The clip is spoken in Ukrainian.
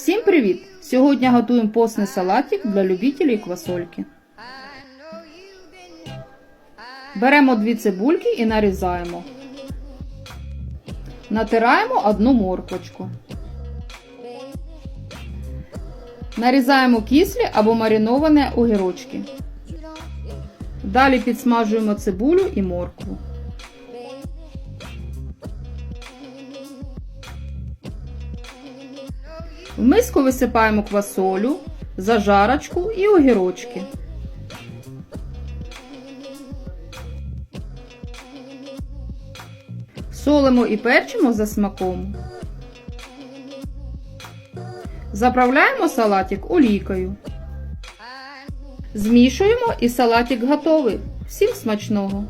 Всім привіт! Сьогодні готуємо постний салатик для любителів квасольки. Беремо дві цибульки і нарізаємо. Натираємо одну морквочку. Нарізаємо кислі або мариновані огірочки. Далі підсмажуємо цибулю і моркву. В миску висипаємо квасолю, зажарочку і огірочки. Солимо і перчимо за смаком. Заправляємо салатик олійкою. Змішуємо і салатик готовий. Всім смачного!